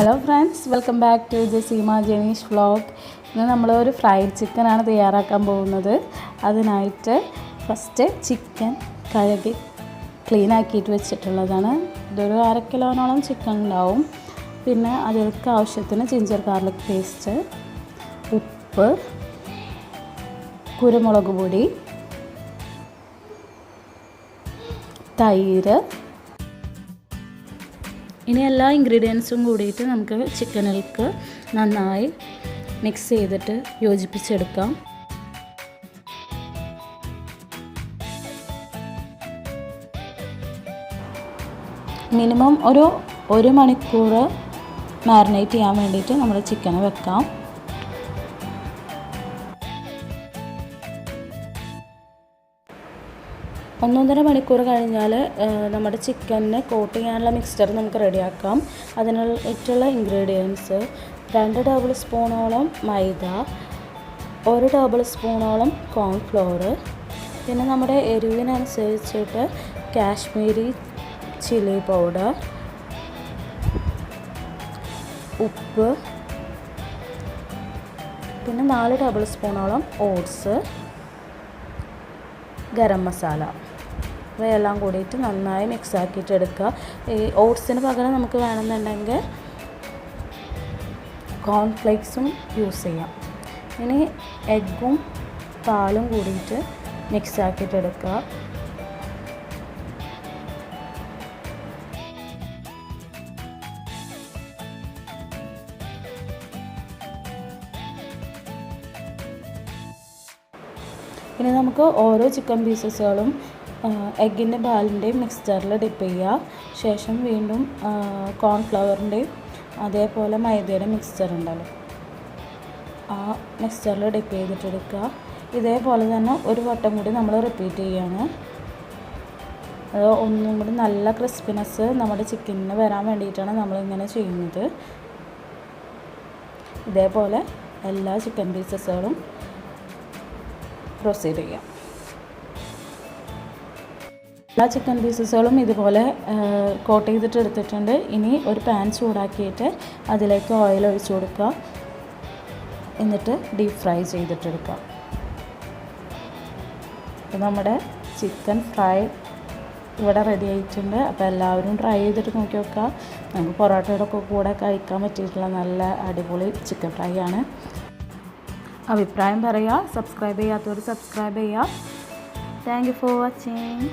Hello friends welcome back to Jaseema Janeesh vlog ഇന്ന് നമ്മൾ ഒരു ഫ്രൈഡ് ചിക്കനാണ് തയ്യാറാക്കാൻ പോകുന്നത്. അതിനായിട്ട് ഫസ്റ്റ് ചിക്കൻ കഴുകി ക്ലീൻ ആക്കിയിട്ട് വെച്ചിട്ടുള്ളതാണ്. ഇതൊരു അര കിലോനോളം ചിക്കൻ ഉണ്ടാവും. പിന്നെ അതിൽക്ക് ആവശ്യത്തിന് ജിഞ്ചർ ഗാർലിക് പേസ്റ്റ് ഉപ്പ് കുരുമുളക് പൊടി തൈര് ഇനി എല്ലാ ഇൻഗ്രീഡിയൻസും കൂടിയിട്ട് നമുക്ക് ചിക്കനിലേക്ക് നന്നായി മിക്സ് ചെയ്തിട്ട് യോജിപ്പിച്ചെടുക്കാം. മിനിമം ഒരു ഒരു മണിക്കൂർ മാരിനേറ്റ് ചെയ്യാൻ വേണ്ടിയിട്ട് നമ്മൾ ചിക്കന് വെക്കാം. ഒന്നൊന്നര മണിക്കൂർ കഴിഞ്ഞാൽ നമ്മുടെ ചിക്കനെ കോട്ട് ചെയ്യാനുള്ള മിക്സ്ചർ നമുക്ക് റെഡിയാക്കാം. അതിനായിട്ടുള്ള ഇൻഗ്രീഡിയൻസ് രണ്ട് ടേബിൾ സ്പൂണോളം മൈദ ഒരു ടേബിൾ സ്പൂണോളം കോൺഫ്ലോർ പിന്നെ നമ്മുടെ എരിവിനനുസരിച്ചിട്ട് കാശ്മീരി ചില്ലി പൗഡർ ഉപ്പ് പിന്നെ നാല് ടേബിൾ സ്പൂണോളം ഓട്സ് ഗരം മസാല. ഇവയെല്ലാം കൂടിയിട്ട് നന്നായി മിക്സ് ആക്കിയിട്ട് എടുക്കുക ഈ ഓട്സിന് പകരം നമുക്ക് വേണമെന്നുണ്ടെങ്കിൽ കോൺഫ്ലേക്സും യൂസ് ചെയ്യാം. ഇനി എഗ്ഗും പാലും കൂടിയിട്ട് മിക്സ് ആക്കിയിട്ട് എടുക്കുക ഇനി നമുക്ക് ഓരോ ചിക്കൻ പീസസുകളും എഗ്ഗിന്റെ പാലിന്റെയും മിക്സ്ചറിൽ ഡിപ്പ് ചെയ്യുക. ശേഷം വീണ്ടും കോൺഫ്ലവറിന്റെയും അതേപോലെ മൈദയുടെ മിക്സ്ചർ ഉണ്ടല്ലോ. ആ മിക്സ്ചറിൽ ഡിപ്പ് ചെയ്തിട്ടെടുക്കുക. ഇതേപോലെ തന്നെ ഒരു വട്ടം കൂടി നമ്മൾ റിപ്പീറ്റ് ചെയ്യുകയാണ്. അത് ഒന്നും കൂടി നല്ല ക്രിസ്പിനെസ് നമ്മുടെ ചിക്കനിന് വരാൻ വേണ്ടിയിട്ടാണ് നമ്മളിങ്ങനെ ചെയ്യുന്നത്. ഇതേപോലെ എല്ലാ ചിക്കൻ പീസസുകളും പ്രൊസീഡ് ചെയ്യാം. എല്ലാ ചിക്കൻ പീസസുകളും ഇതുപോലെ കോട്ട് ചെയ്തിട്ട് എടുത്തിട്ടുണ്ട്. ഇനി ഒരു പാൻ ചൂടാക്കിയിട്ട് അതിലേക്ക് ഓയിൽ ഒഴിച്ചു കൊടുക്കുക. എന്നിട്ട് ഡീപ്പ് ഫ്രൈ ചെയ്തിട്ടെടുക്കുക അപ്പോൾ നമ്മുടെ ചിക്കൻ ഫ്രൈ ഇവിടെ റെഡി ആയിട്ടുണ്ട്. അപ്പോൾ എല്ലാവരും ട്രൈ ചെയ്തിട്ട് നോക്കി നോക്കുക. നമുക്ക് പൊറോട്ടയുടെ ഒക്കെ കൂടെ കഴിക്കാൻ പറ്റിയിട്ടുള്ള നല്ല അടിപൊളി ചിക്കൻ ഫ്രൈ ആണ്. അഭിപ്രായം പറയുക. സബ്സ്ക്രൈബ് ചെയ്യാത്തവർ സബ്സ്ക്രൈബ് ചെയ്യുക. Thank you for watching